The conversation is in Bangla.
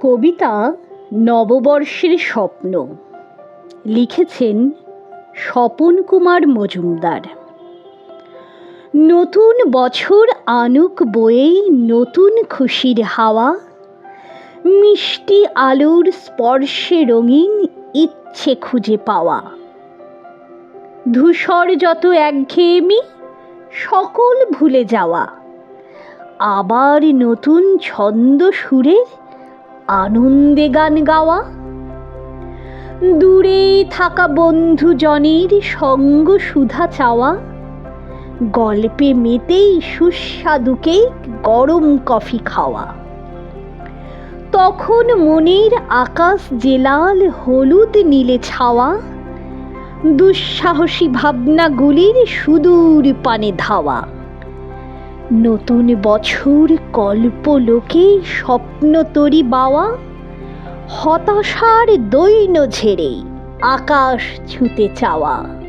কবিতা নববর্ষের স্বপ্ন। লিখেছেন স্বপন কুমার মজুমদার। নতুন বছর আনুক বয়েই নতুন খুশির হাওয়া। মিষ্টি আলোর স্পর্শে রঙিন ইচ্ছে খুঁজে পাওয়া। ধূসর যত একঘেয়েমি, সকল ভুলে যাওয়া। আবার নতুন ছন্দ সুরের আনন্দে গান গাওয়া। দূরে থাকা বন্ধুজনের সঙ্গ সুধা চাওয়া। গল্পে মেতেই সুস্বাদু কেক, গরম কফি খাওয়া। তখন মনের আকাশ জেলাল হলুদ, নীলে ছাওয়া। দুঃসাহসী ভাবনাগুলির সুদূর পানে ধাওয়া। নতুন বছর কল্পলোকে স্বপ্ন তরি বাওয়া হতাশার দৈন ঝেড়ে আকাশ ছুতে চাওয়া।